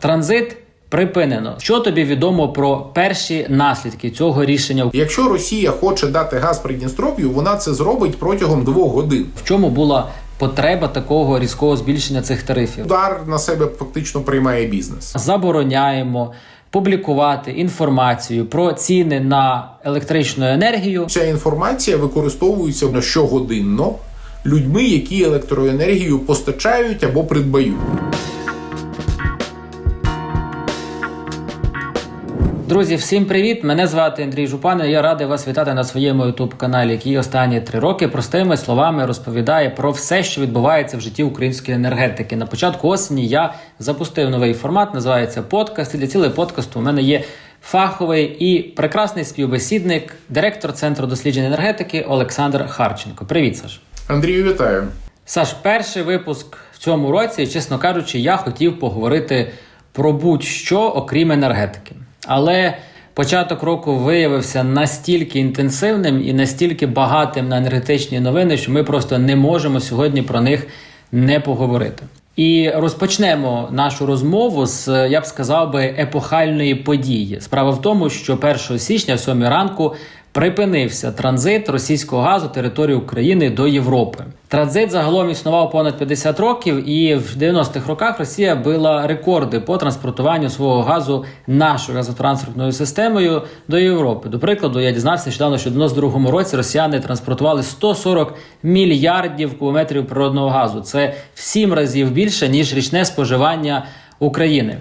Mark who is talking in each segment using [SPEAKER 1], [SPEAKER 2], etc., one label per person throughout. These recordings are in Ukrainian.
[SPEAKER 1] транзит припинено. Що тобі відомо про перші наслідки цього рішення?
[SPEAKER 2] Якщо Росія хоче дати газ Придністров'ю, вона це зробить протягом двох годин.
[SPEAKER 1] В чому була потреба такого різкого збільшення цих тарифів?
[SPEAKER 2] Удар на себе фактично приймає бізнес.
[SPEAKER 1] Забороняємо публікувати інформацію про ціни на електричну енергію.
[SPEAKER 2] Ця інформація використовується на щогодинно людьми, які електроенергію постачають або придбають.
[SPEAKER 1] Друзі, всім привіт! Мене звати Андрій Жупан. і Я радий вас вітати на своєму youtube каналі, який останні три роки простими словами розповідає про все, що відбувається в житті української енергетики. На початку осені я запустив новий формат, називається подкаст. І для цілої подкасту у мене є фаховий і прекрасний співбесідник, директор центру досліджень енергетики Олександр Харченко. Привіт, Саш.
[SPEAKER 2] Андрію, вітаю.
[SPEAKER 1] Саш, перший випуск в цьому році, чесно кажучи, я хотів поговорити про будь-що, окрім енергетики. Але початок року виявився настільки інтенсивним і настільки багатим на енергетичні новини, що ми просто не можемо сьогодні про них не поговорити. І розпочнемо нашу розмову з, я б сказав би, епохальної події. Справа в тому, що 1 січня, в 7 ранку, припинився транзит російського газу території України до Європи. Транзит загалом існував понад 50 років, і в 90-х роках Росія била рекорди по транспортуванню свого газу нашою газотранспортною системою до Європи. До прикладу, я дізнався нещодавно, що в 92-му році росіяни транспортували 140 мільярдів кубометрів природного газу. Це в сім разів більше ніж річне споживання України.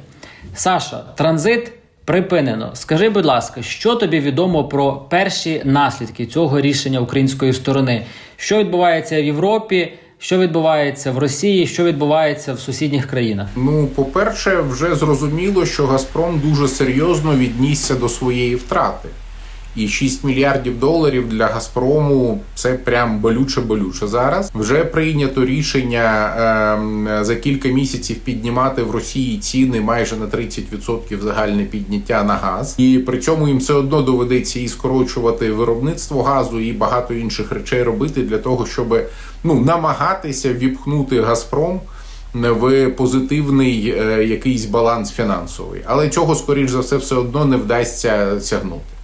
[SPEAKER 1] Саша, транзит припинено. Скажи, будь ласка, що тобі відомо про перші наслідки цього рішення української сторони? Що відбувається в Європі? Що відбувається в Росії? Що відбувається в сусідніх країнах?
[SPEAKER 2] Ну, по-перше, вже зрозуміло, що Газпром дуже серйозно віднісся до своєї втрати. І 6 мільярдів доларів для Газпрому це прям болюче-болюче зараз. Вже прийнято рішення е, за кілька місяців піднімати в Росії ціни майже на 30% загальне підняття на газ, і при цьому їм все одно доведеться і скорочувати виробництво газу, і багато інших речей робити для того, щоб ну намагатися віпхнути Газпром в позитивний е, якийсь баланс фінансовий, але цього скоріш за все все одно не вдасться сягнути.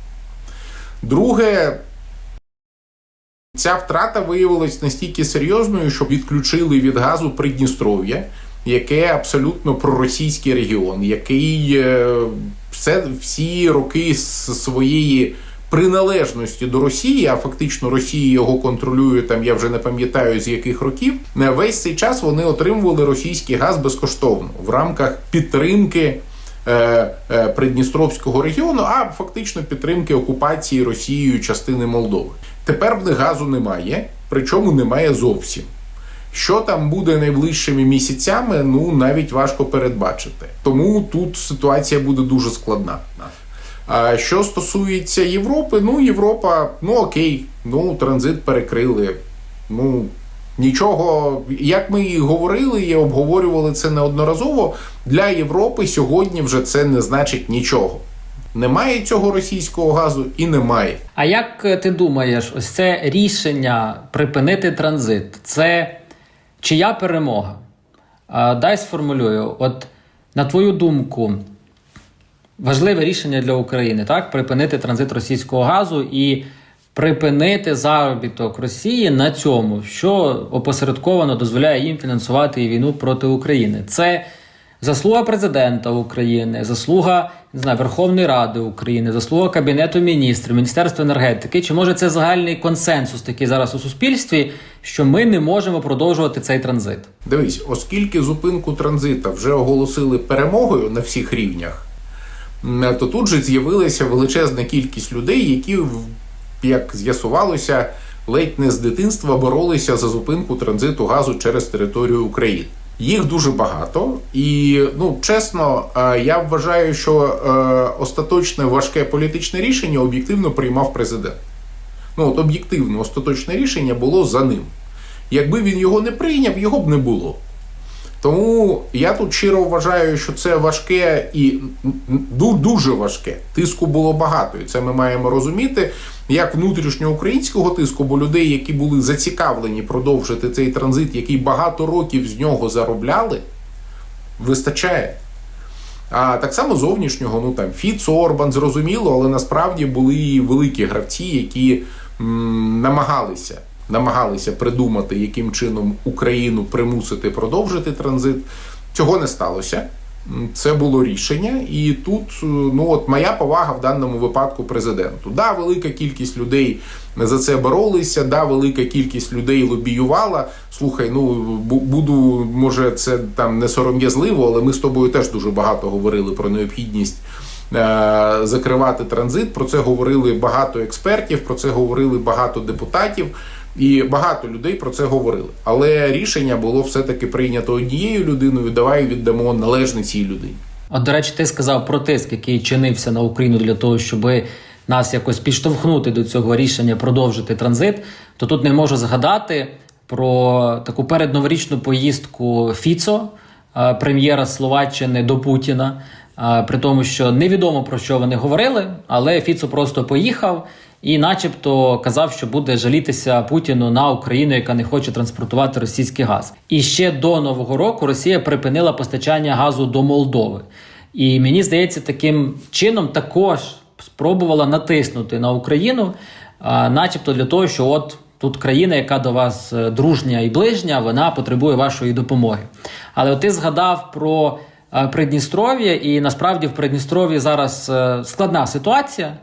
[SPEAKER 2] Друге, ця втрата виявилась настільки серйозною, що відключили від газу Придністров'я, яке абсолютно проросійський регіон, який е, все, всі роки своєї приналежності до Росії, а фактично Росія його контролює там, я вже не пам'ятаю з яких років. На весь цей час вони отримували російський газ безкоштовно в рамках підтримки. Е, е, Придністровського регіону, а фактично підтримки окупації Росією частини Молдови. Тепер в них газу немає, причому немає зовсім. Що там буде найближчими місяцями, ну навіть важко передбачити. Тому тут ситуація буде дуже складна. А що стосується Європи, ну Європа, ну окей, ну транзит перекрили. Ну нічого, як ми і говорили і обговорювали це неодноразово. Для Європи сьогодні вже це не значить нічого. Немає цього російського газу і немає.
[SPEAKER 1] А як ти думаєш, ось це рішення припинити транзит? Це чия перемога? Дай сформулюю, от на твою думку, важливе рішення для України, так? Припинити транзит російського газу і припинити заробіток Росії на цьому, що опосередковано дозволяє їм фінансувати війну проти України. Це заслуга президента України, заслуга не знаю, Верховної Ради України, заслуга Кабінету міністрів, Міністерства енергетики. Чи може це загальний консенсус такий зараз у суспільстві, що ми не можемо продовжувати цей транзит?
[SPEAKER 2] Дивись, оскільки зупинку транзита вже оголосили перемогою на всіх рівнях, то тут же з'явилася величезна кількість людей, які, як з'ясувалося, ледь не з дитинства боролися за зупинку транзиту газу через територію України. Їх дуже багато, і ну чесно, е, я вважаю, що е, остаточне важке політичне рішення об'єктивно приймав президент. Ну от об'єктивно, остаточне рішення було за ним. Якби він його не прийняв, його б не було. Тому я тут щиро вважаю, що це важке і дуже важке. Тиску було багато, і це ми маємо розуміти як внутрішньоукраїнського тиску, бо людей, які були зацікавлені продовжити цей транзит, який багато років з нього заробляли, вистачає. А так само зовнішнього, ну там Фіц, Орбан, зрозуміло, але насправді були і великі гравці, які м, намагалися, намагалися придумати, яким чином Україну примусити продовжити транзит. Цього не сталося. Це було рішення, і тут е, ну от моя повага в даному випадку президенту. Да, велика кількість людей за це боролися. Да, велика кількість людей лобіювала. Слухай, ну буду, може, це там не сором'язливо, але ми з тобою теж дуже багато говорили про необхідність. е, Закривати транзит, про це говорили багато експертів, про це говорили багато депутатів, і багато людей про це говорили. Але рішення було все-таки прийнято однією людиною. Давай віддамо належне цій людині.
[SPEAKER 1] От, до речі, ти сказав про тиск, який чинився на Україну для того, щоб нас якось підштовхнути до цього рішення продовжити транзит. То тут не можу згадати про таку передноворічну поїздку Фіцо, е, прем'єра Словаччини до Путіна. Е, При тому, що невідомо про що вони говорили, але Фіцо просто поїхав і, начебто, казав, що буде жалітися Путіну на Україну, яка не хоче транспортувати російський газ. І ще до нового року Росія припинила постачання газу до Молдови. І мені здається, таким чином також спробувала натиснути на Україну, начебто для того, що от тут країна, яка до вас е, дружня і ближня, вона потребує вашої допомоги. Але ти згадав про е, Придністров'я, і насправді в Придністров'ї зараз е, складна ситуація.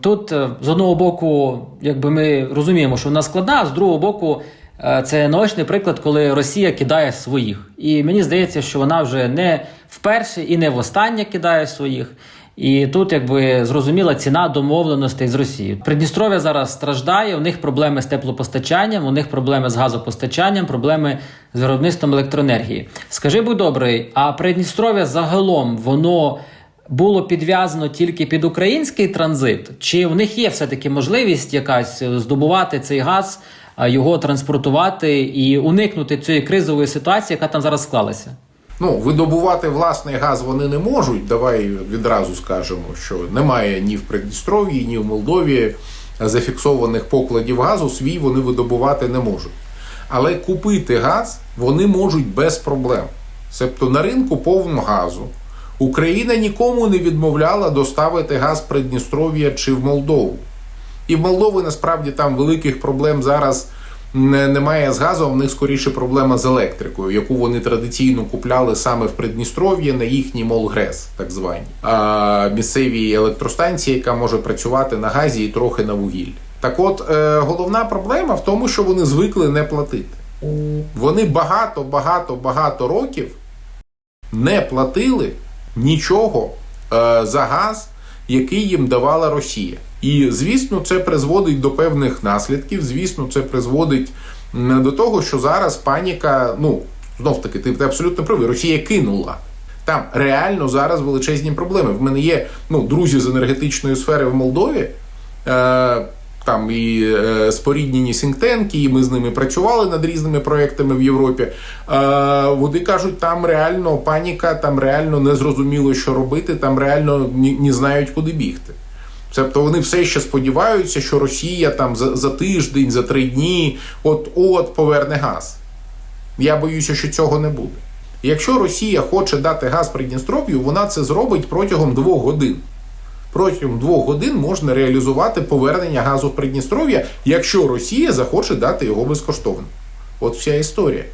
[SPEAKER 1] Тут е, з одного боку, якби ми розуміємо, що вона складна, а з другого боку, е, це наочний приклад, коли Росія кидає своїх. І мені здається, що вона вже не вперше і не востаннє кидає своїх. І тут, якби зрозуміла ціна домовленостей з Росією. Придністров'я зараз страждає. У них проблеми з теплопостачанням, у них проблеми з газопостачанням, проблеми з виробництвом електроенергії. Скажи, будь добрий, а Придністров'я загалом воно було підв'язано тільки під український транзит, чи в них є все-таки можливість якась е, здобувати цей газ, його транспортувати і уникнути цієї кризової ситуації, яка там зараз склалася?
[SPEAKER 2] Ну, видобувати власний газ вони не можуть. Давай відразу скажемо, що немає ні в Придністров'ї, ні в Молдові зафіксованих покладів газу. Свій вони видобувати не можуть. Але купити газ вони можуть без проблем. Тобто на ринку повно газу. Україна нікому не відмовляла доставити газ Придністров'я чи в Молдову. І в Молдови насправді там великих проблем зараз немає з газом, в них скоріше проблема з електрикою, яку вони традиційно купляли саме в Придністров'ї на їхній Молгрес, так звані а, місцевій електростанції, яка може працювати на газі і трохи на вугіллі. Так от, е, головна проблема в тому, що вони звикли не платити. Вони багато, багато, багато років не платили нічого е, за газ, який їм давала Росія. І звісно, це призводить до певних наслідків. Звісно, це призводить до того, що зараз паніка. Ну знов таки, ти, абсолютно правий. Росія кинула. Там реально зараз величезні проблеми. В мене є ну, друзі з енергетичної сфери в Молдові. Е, там і е, споріднені синктенки, і ми з ними працювали над різними проектами в Європі. Е, вони кажуть, там реально паніка, там реально не зрозуміло, що робити, там реально не знають, куди бігти. Тобто вони все ще сподіваються, що Росія там за, за тиждень, за три дні от-от поверне газ. Я боюся, що цього не буде. Якщо Росія хоче дати газ Придністров'ю, вона це зробить протягом двох годин. Протягом двох годин можна реалізувати повернення газу в Придністров'я, якщо Росія захоче дати його безкоштовно. От вся історія.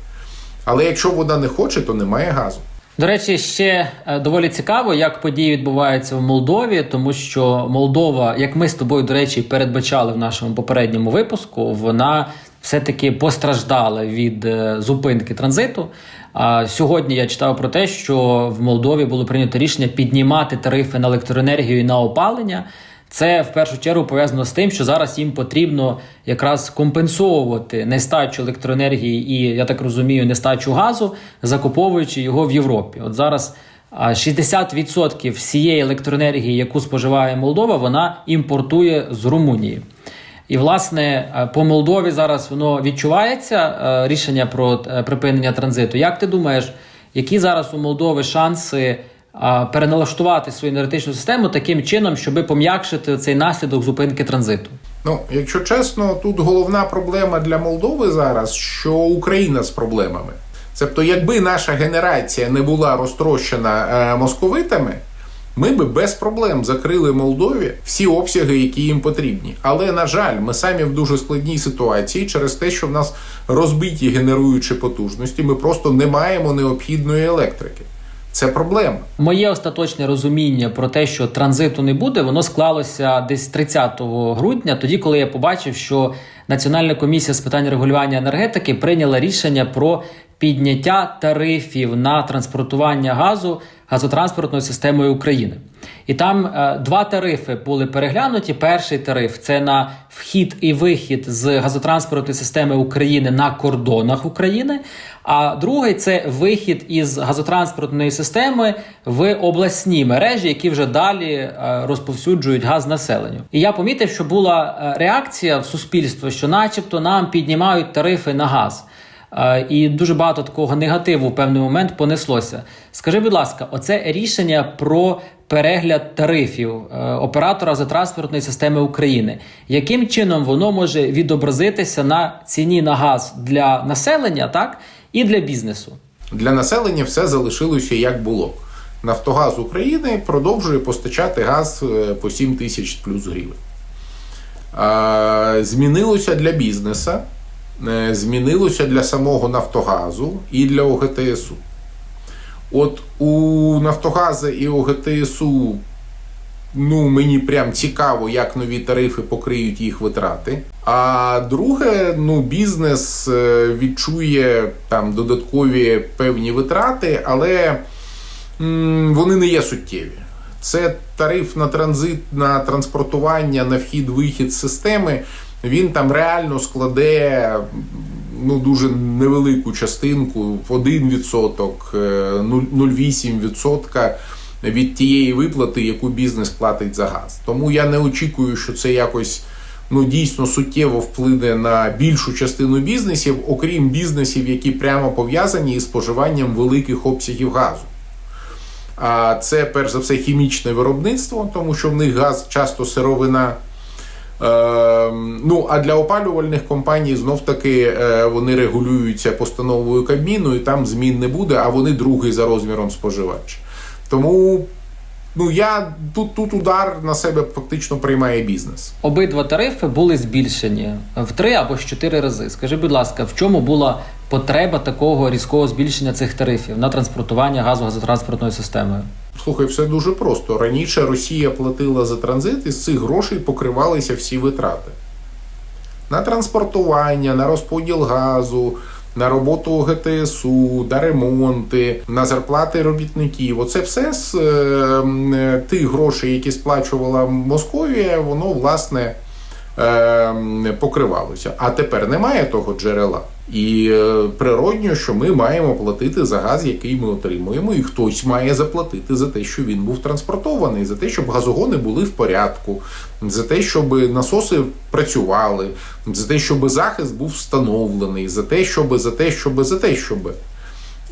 [SPEAKER 2] Але якщо вона не хоче, то немає газу.
[SPEAKER 1] До речі, ще е, доволі цікаво, як події відбуваються в Молдові, тому що Молдова, як ми з тобою, до речі, передбачали в нашому попередньому випуску, вона все-таки постраждала від е, зупинки транзиту. А сьогодні я читав про те, що в Молдові було прийнято рішення піднімати тарифи на електроенергію і на опалення. Це в першу чергу пов'язано з тим, що зараз їм потрібно якраз компенсовувати нестачу електроенергії і, я так розумію, нестачу газу, закуповуючи його в Європі. От зараз а, 60% всієї електроенергії, яку споживає Молдова, вона імпортує з Румунії. І, власне, е, по Молдові зараз воно відчувається е, рішення про е, припинення транзиту. Як ти думаєш, які зараз у Молдови шанси переналаштувати свою енергетичну систему таким чином, щоб пом'якшити цей наслідок зупинки транзиту?
[SPEAKER 2] Ну, якщо чесно, тут головна проблема для Молдови зараз, що Україна з проблемами. Тобто, якби наша генерація не була розтрощена московитами, ми би без проблем закрили Молдові всі обсяги, які їм потрібні. Але на жаль, ми самі в дуже складній ситуації через те, що в нас розбиті генеруючі потужності. Ми просто не маємо необхідної електрики. Це проблема.
[SPEAKER 1] Моє остаточне розуміння про те, що транзиту не буде, воно склалося десь 30 грудня, тоді, коли я побачив, що Національна комісія з питань регулювання енергетики прийняла рішення про підняття тарифів на транспортування газу газотранспортною системою України. І там е, два тарифи були переглянуті. Перший тариф це на вхід і вихід з газотранспортної системи України на кордонах України. А другий це вихід із газотранспортної системи в обласні мережі, які вже далі е, розповсюджують газ населенню. І я помітив, що була е, реакція в суспільство, що, начебто, нам піднімають тарифи на газ. І дуже багато такого негативу в певний момент понеслося. Скажи, будь ласка, оце рішення про перегляд тарифів е, оператора газотранспортної системи України. Яким чином воно може відобразитися на ціні на газ для населення, так і для бізнесу?
[SPEAKER 2] Для населення все залишилося як було. Нафтогаз України продовжує постачати газ е, по 7 тисяч плюс гривень. Змінилося для бізнеса, змінилося для самого Нафтогазу і для ОГТСУ. От у Нафтогаза і ОГТСУ ну, мені прям цікаво, як нові тарифи покриють їх витрати. А друге, ну, бізнес е, відчує там додаткові певні витрати, але м, вони не є суттєві. Це тариф на транзит, на транспортування, на вхід-вихід системи. Він там реально складе ну, дуже невелику частинку, 1%, е, 0,8% від тієї виплати, яку бізнес платить за газ. Тому я не очікую, що це якось ну, дійсно суттєво вплине на більшу частину бізнесів, окрім бізнесів, які прямо пов'язані із споживанням великих обсягів газу. А це перш за все хімічне виробництво, тому що в них газ часто сировина. Е, ну, а для опалювальних компаній знов таки е, вони регулюються постановою Кабміну, і там змін не буде, а вони другий за розміром споживач. Тому ну, я тут, тут удар на себе фактично приймає бізнес.
[SPEAKER 1] Обидва тарифи були збільшені в три або ж чотири рази. Скажи, будь ласка, в чому була потреба такого різкого збільшення цих тарифів на транспортування газу газотранспортною системою?
[SPEAKER 2] Слухай, все дуже просто. Раніше Росія платила за транзит, і з цих грошей покривалися всі витрати. На транспортування, на розподіл газу, на роботу ОГТСУ, на ремонти, на зарплати робітників. Оце все з е, м, тих грошей, які сплачувала Московія, воно власне е, покривалося. А тепер немає того джерела. І е, природньо, що ми маємо платити за газ, який ми отримуємо, і хтось має заплатити за те, що він був транспортований, за те, щоб газогони були в порядку, за те, щоб насоси працювали, за те, щоб захист був встановлений, за те, щоб, за те, щоб, за те, щоб.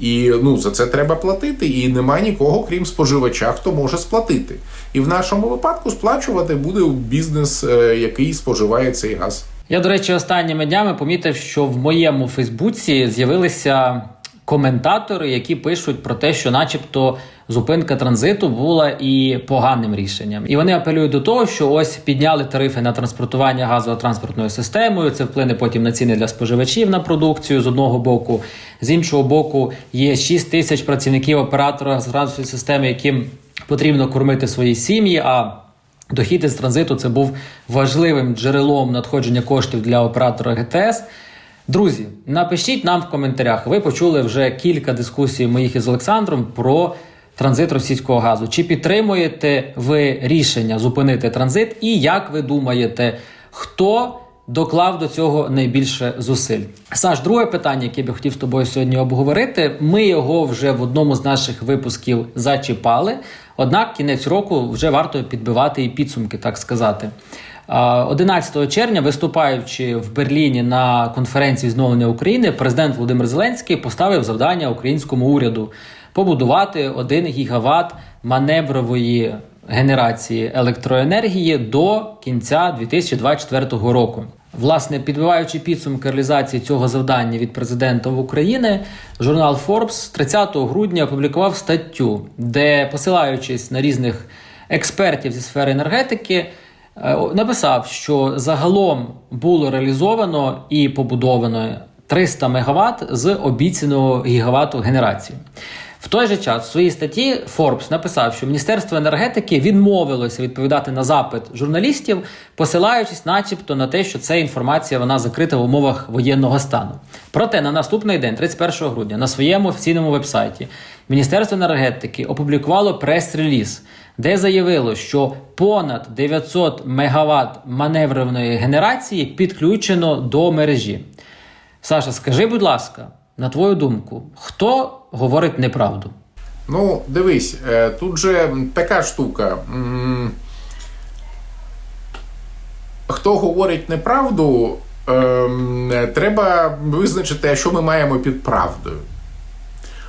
[SPEAKER 2] І ну за це треба платити, і нема нікого, крім споживача, хто може сплатити. І в нашому випадку сплачувати буде бізнес, е, який споживає цей газ.
[SPEAKER 1] Я, до речі, останніми днями помітив, що в моєму Фейсбуці з'явилися коментатори, які пишуть про те, що, начебто, зупинка транзиту була і поганим рішенням. І вони апелюють до того, що ось підняли тарифи на транспортування газотранспортною системою. Це вплине потім на ціни для споживачів на продукцію з одного боку. З іншого боку, є 6 тисяч працівників оператора газотранспортної системи, яким потрібно кормити свої сім'ї. а Дохід із транзиту це був важливим джерелом надходження коштів для оператора ГТС. Друзі, напишіть нам в коментарях. Ви почули вже кілька дискусій моїх із Олександром про транзит російського газу. Чи підтримуєте ви рішення зупинити транзит? І як ви думаєте, хто доклав до цього найбільше зусиль? Саш, друге питання, яке я би хотів з тобою сьогодні обговорити. Ми його вже в одному з наших випусків зачіпали. Однак кінець року вже варто підбивати і підсумки, так сказати. А, 11 червня, виступаючи в Берліні на конференції зновлення України, президент Володимир Зеленський поставив завдання українському уряду побудувати 1 гігават маневрової генерації електроенергії до кінця 2024 року. Власне, підбиваючи підсумки реалізації цього завдання від президента України, журнал Forbes 30 грудня опублікував статтю, де, посилаючись на різних експертів зі сфери енергетики, е, написав, що загалом було реалізовано і побудовано 300 МВт з обіцяного гігавату генерації. В той же час в своїй статті Forbes написав, що Міністерство енергетики відмовилося відповідати на запит журналістів, посилаючись, начебто, на те, що ця інформація вона закрита в умовах воєнного стану. Проте на наступний день, 31 грудня, на своєму офіційному вебсайті Міністерство енергетики опублікувало прес-реліз, де заявило, що понад 900 МВт маневреної генерації підключено до мережі. Саша, скажи, будь ласка, на твою думку, хто говорить неправду?
[SPEAKER 2] Ну, дивись, е, тут же така штука. Хто говорить неправду, ем, треба визначити, що ми маємо під правдою.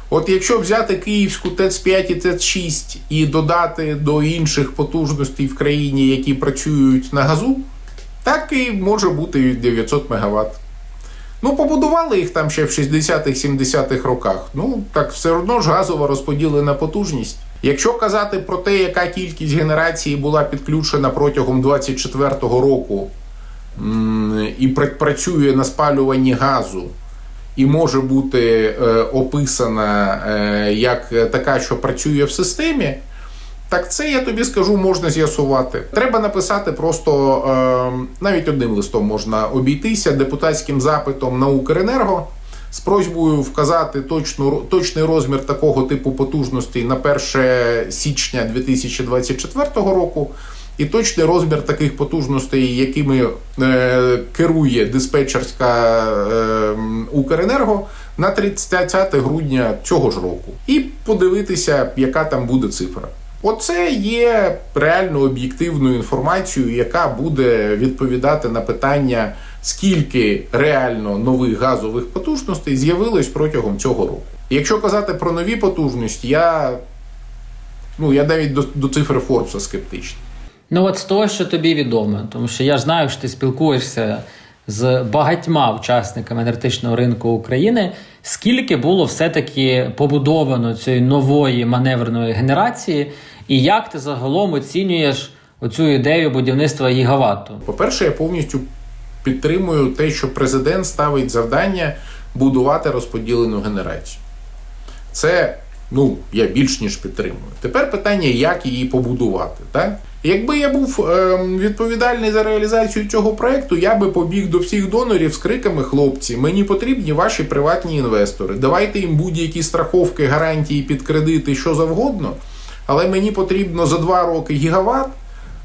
[SPEAKER 2] От якщо взяти Київську ТЕЦ-5 і ТЕЦ-6 і додати до інших потужностей в країні, які працюють на газу, так і може бути 900 МВт. Ну, побудували їх там ще в 60-х-70-х роках. Ну, так все одно ж газово розподілена потужність. Якщо казати про те, яка кількість генерації була підключена протягом 24-го року і працює на спалюванні газу, і може бути е, описана е, як така, що працює в системі, так це я тобі скажу, можна з'ясувати. Треба написати просто е, навіть одним листом можна обійтися депутатським запитом на Укренерго з просьбою вказати точну, точний розмір такого типу потужностей на 1 січня 2024 року. І точний розмір таких потужностей, якими е, керує диспетчерська е, Укренерго на 30 грудня цього ж року, і подивитися, яка там буде цифра. Оце є реально об'єктивною інформацією, яка буде відповідати на питання, скільки реально нових газових потужностей з'явилось протягом цього року. Якщо казати про нові потужності, я, ну, я навіть до, до цифри Форбса скептичний.
[SPEAKER 1] Ну, от з того, що тобі відомо, тому що я знаю, що ти спілкуєшся з багатьма учасниками енергетичного ринку України. Скільки було все-таки побудовано цієї нової маневреної генерації, і як ти загалом оцінюєш оцю ідею будівництва гігавату?
[SPEAKER 2] По-перше, я повністю підтримую те, що президент ставить завдання будувати розподілену генерацію. Це ну, я більш ніж підтримую. Тепер питання, як її побудувати. Так? Якби я був е, відповідальний за реалізацію цього проекту, я би побіг до всіх донорів з криками хлопці, мені потрібні ваші приватні інвестори. Давайте їм будь-які страховки, гарантії під кредити, що завгодно. Але мені потрібно за 2 роки гігават,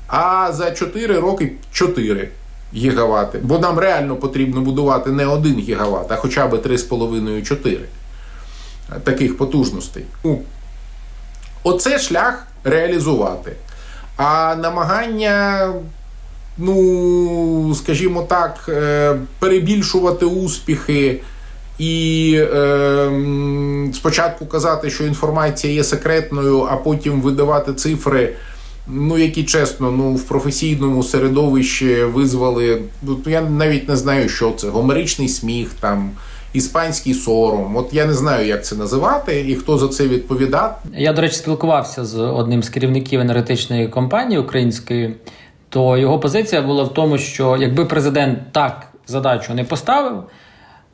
[SPEAKER 2] а за 4 роки 4 гігавати. Бо нам реально потрібно будувати не 1 гігават, а хоча б 3,5-4 таких потужностей. Оце шлях реалізувати. А намагання, ну, скажімо так, е, перебільшувати успіхи і е, спочатку казати, що інформація є секретною, а потім видавати цифри, ну, які чесно, ну, в професійному середовищі визвали. Ну, я навіть не знаю, що це. Гомеричний сміх там. Іспанський сором, от я не знаю, як це називати, і хто за це відповідає.
[SPEAKER 1] Я, до речі, спілкувався з одним з керівників енергетичної компанії української, то його позиція була в тому, що якби президент так задачу не поставив,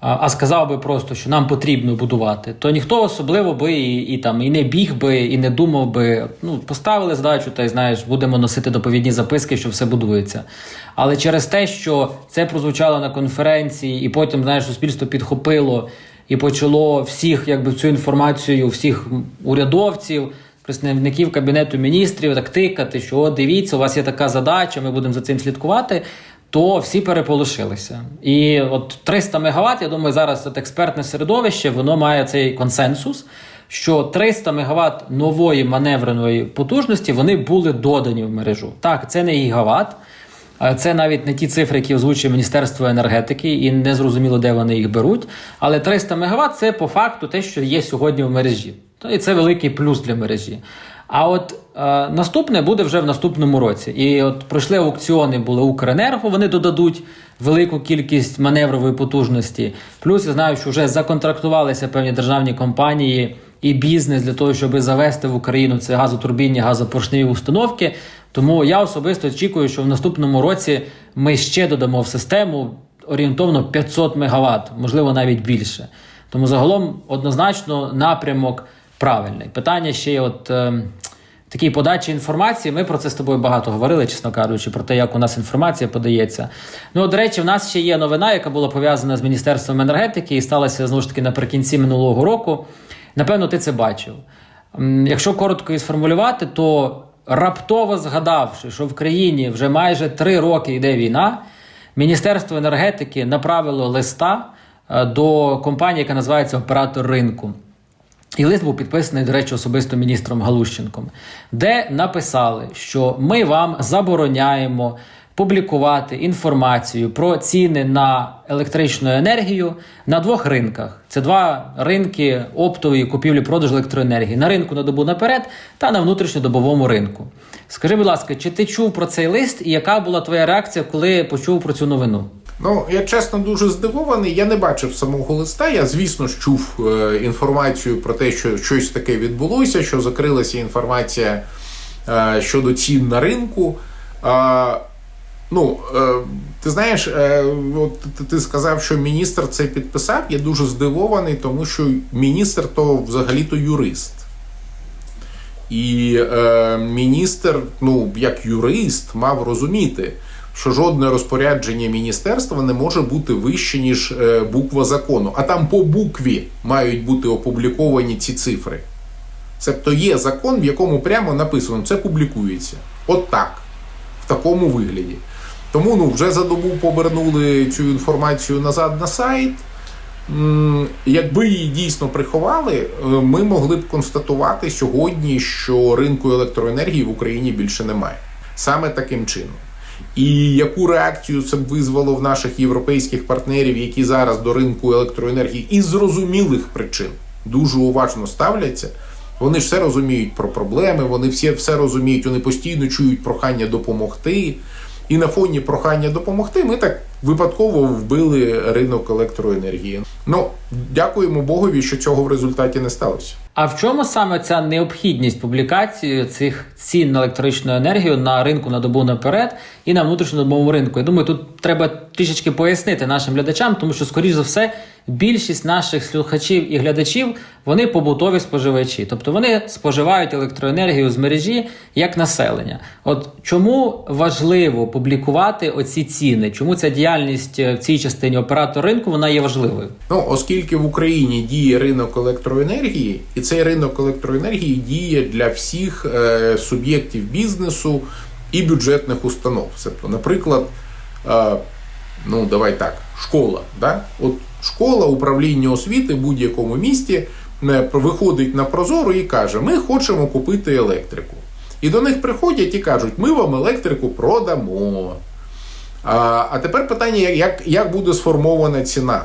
[SPEAKER 1] а сказав би просто, що нам потрібно будувати, то ніхто особливо би і, і там і не біг би, і не думав би. Ну, поставили задачу, та й знаєш, будемо носити доповідні записки, що все будується. Але через те, що це прозвучало на конференції, і потім знаєш, суспільство підхопило і почало всіх, якби цю інформацію, всіх урядовців. Представників кабінету міністрів так тикати, що о, дивіться, у вас є така задача, ми будемо за цим слідкувати то всі переполошилися. І от 300 МВт, я думаю, зараз от експертне середовище, воно має цей консенсус, що 300 МВт нової маневреної потужності вони були додані в мережу. Так, це не гігават, а це навіть не ті цифри, які озвучує Міністерство енергетики, і не зрозуміло, де вони їх беруть. Але 300 МВт це по факту те, що є сьогодні в мережі. І це великий плюс для мережі. А от е, наступне буде вже в наступному році. І от пройшли аукціони, були Укренерго, вони додадуть велику кількість маневрової потужності. Плюс я знаю, що вже законтрактувалися певні державні компанії і бізнес для того, щоб завести в Україну це газотурбінні, газопоршневі установки. Тому я особисто очікую, що в наступному році ми ще додамо в систему орієнтовно 500 МВт, можливо, навіть більше. Тому загалом однозначно напрямок правильний. Питання ще от. Е, Такій подачі інформації, ми про це з тобою багато говорили, чесно кажучи, про те, як у нас інформація подається. Ну, до речі, в нас ще є новина, яка була пов'язана з Міністерством енергетики і сталася знову ж таки наприкінці минулого року. Напевно, ти це бачив. Якщо коротко і сформулювати, то раптово згадавши, що в країні вже майже три роки йде війна, Міністерство енергетики направило листа е, до компанії, яка називається Оператор ринку. І лист був підписаний, до речі, особисто міністром Галущенком, де написали, що ми вам забороняємо публікувати інформацію про ціни на електричну енергію на двох ринках. Це два ринки оптової купівлі-продажу електроенергії на ринку на добу наперед та на внутрішньодобовому ринку. Скажи, будь ласка, чи ти чув про цей лист і яка була твоя реакція, коли почув про цю новину?
[SPEAKER 2] Ну, я чесно дуже здивований. Я не бачив самого листа. Я, звісно, ж чув е, інформацію про те, що щось таке відбулося, що закрилася інформація е, щодо цін на ринку. Ну, е, ти знаєш, от ти сказав, що міністр це підписав. Я дуже здивований, тому що міністр то взагалі-то юрист. І е, міністр, ну як юрист, мав розуміти, що жодне розпорядження міністерства не може бути вище ніж е, буква закону. А там по букві мають бути опубліковані ці цифри. Тобто є закон, в якому прямо написано, це публікується. От так, в такому вигляді. Тому ну, вже за добу повернули цю інформацію назад на сайт. Якби її дійсно приховали, е, ми могли б констатувати сьогодні, що ринку електроенергії в Україні більше немає. Саме таким чином. І яку реакцію це визвало в наших європейських партнерів, які зараз до ринку електроенергії із зрозумілих причин дуже уважно ставляться. Вони ж все розуміють про проблеми, вони всі все розуміють, вони постійно чують прохання допомогти. І на фоні прохання допомогти ми так випадково вбили ринок електроенергії. Ну, дякуємо Богові, що цього в результаті не сталося.
[SPEAKER 1] А в чому саме ця необхідність публікації цих цін на електричну енергію на ринку на добу наперед і на внутрішньодобовому ринку? Я думаю, тут треба трішечки пояснити нашим глядачам, тому що, скоріш за все, більшість наших слухачів і глядачів вони побутові споживачі, тобто вони споживають електроенергію з мережі як населення. От чому важливо публікувати оці ціни? Чому ця діяльність е, в цій частині оператора ринку вона є важливою?
[SPEAKER 2] Ну, оскільки в Україні діє ринок електроенергії, і цей ринок електроенергії діє для всіх е, суб'єктів бізнесу і бюджетних установ. Тобто, наприклад, е, ну давай так, школа. Да? От школа, управління освіти в будь-якому місті е, виходить на прозоро і каже: Ми хочемо купити електрику. І до них приходять і кажуть, ми вам електрику продамо. А, а тепер питання, як, як буде сформована ціна?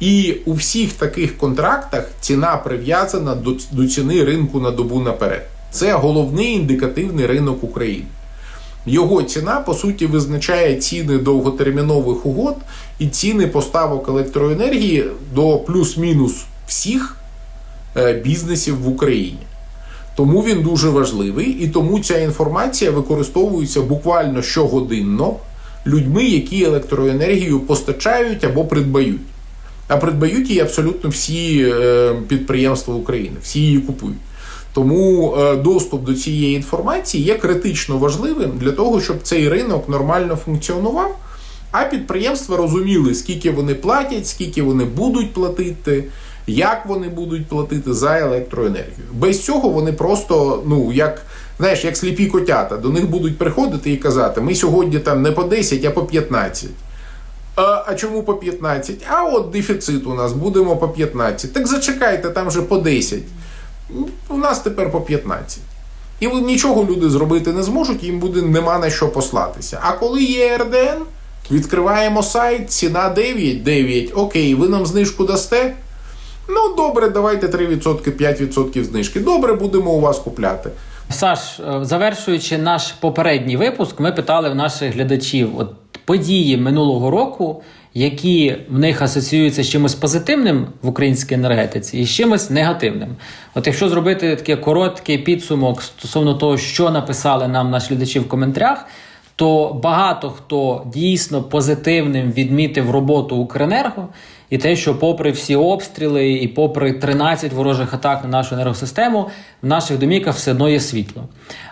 [SPEAKER 2] І у всіх таких контрактах ціна прив'язана до, до ціни ринку на добу наперед. Це головний індикативний ринок України. Його ціна, по суті, визначає ціни довготермінових угод і ціни поставок електроенергії до плюс-мінус всіх е, бізнесів в Україні. Тому він дуже важливий, і тому ця інформація використовується буквально щогодинно людьми, які електроенергію постачають або придбають. А придбають її абсолютно всі е, підприємства України, всі її купують. Тому е, доступ до цієї інформації є критично важливим для того, щоб цей ринок нормально функціонував, а підприємства розуміли, скільки вони платять, скільки вони будуть платити, як вони будуть платити за електроенергію. Без цього вони просто, ну як знаєш, як сліпі котята, до них будуть приходити і казати: ми сьогодні там не по 10, а по 15. А, а чому по 15? А от дефіцит у нас будемо по 15. Так зачекайте, там же по 10. У нас тепер по 15. І нічого люди зробити не зможуть, їм буде нема на що послатися. А коли є РДН, відкриваємо сайт, ціна 9, 9. Окей, ви нам знижку дасте? Ну, добре, давайте 3%, 5% знижки. Добре, будемо у вас купляти.
[SPEAKER 1] Саш, е, завершуючи наш попередній випуск, ми питали в наших глядачів от події минулого року, які в них асоціюються з чимось позитивним в українській енергетиці і з чимось негативним. От якщо зробити такий короткий підсумок стосовно того, що написали нам наші глядачі в коментарях, то багато хто дійсно позитивним відмітив роботу Укренерго і те, що попри всі обстріли і попри 13 ворожих атак на нашу енергосистему, в наших домівках все одно є світло.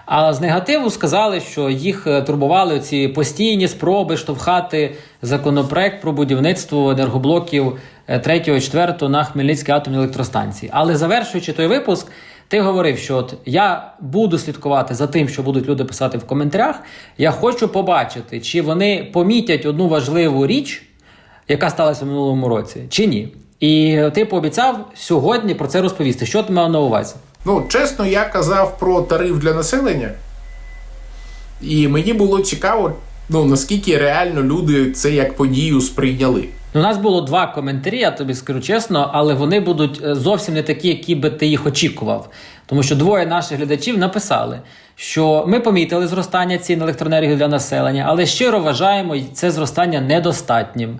[SPEAKER 1] А з негативу сказали, що їх е, турбували ці постійні спроби штовхати законопроект про будівництво енергоблоків 3-4 на Хмельницькій атомній електростанції. Але завершуючи той випуск, ти говорив, що от я буду слідкувати за тим, що будуть люди писати в коментарях. Я хочу побачити, чи вони помітять одну важливу річ, яка сталася в минулому році, чи ні. І ти пообіцяв сьогодні про це розповісти. Що ти мав на увазі?
[SPEAKER 2] Ну, чесно, я казав про тариф для населення, і мені було цікаво, ну, наскільки реально люди це як подію сприйняли.
[SPEAKER 1] Ну, У нас було два коментарі, я тобі скажу чесно, але вони будуть е, зовсім не такі, які би ти їх очікував. Тому що двоє наших глядачів написали, що ми помітили зростання цін на електроенергію для населення, але щиро вважаємо це зростання недостатнім.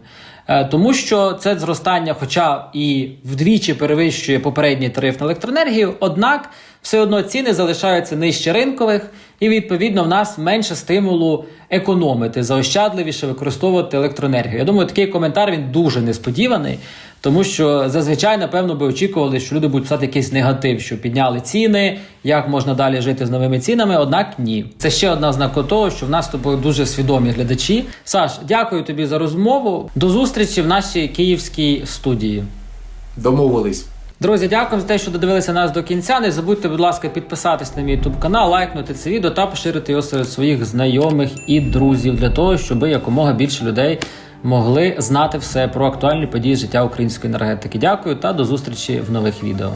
[SPEAKER 1] Е, Тому що це зростання, хоча і вдвічі перевищує попередній тариф на електроенергію, однак все одно ціни залишаються нижче ринкових, і відповідно в нас менше стимулу економити, заощадливіше використовувати електроенергію. Я думаю, такий коментар він дуже несподіваний, тому що зазвичай, напевно, би очікували, що люди будуть писати якийсь негатив, що підняли ціни, як можна далі жити з новими цінами. Однак ні, це ще одна ознака того, що в нас тобою дуже свідомі глядачі. Саш, дякую тобі за розмову. До зустрічі в нашій київській студії.
[SPEAKER 2] Домовились.
[SPEAKER 1] Друзі, дякую за те, що додивилися нас до кінця. Не забудьте, будь ласка, підписатись на мій YouTube канал, лайкнути це відео та поширити його серед своїх знайомих і друзів для того, щоб якомога більше людей могли знати все про актуальні події життя української енергетики. Дякую та до зустрічі в нових відео.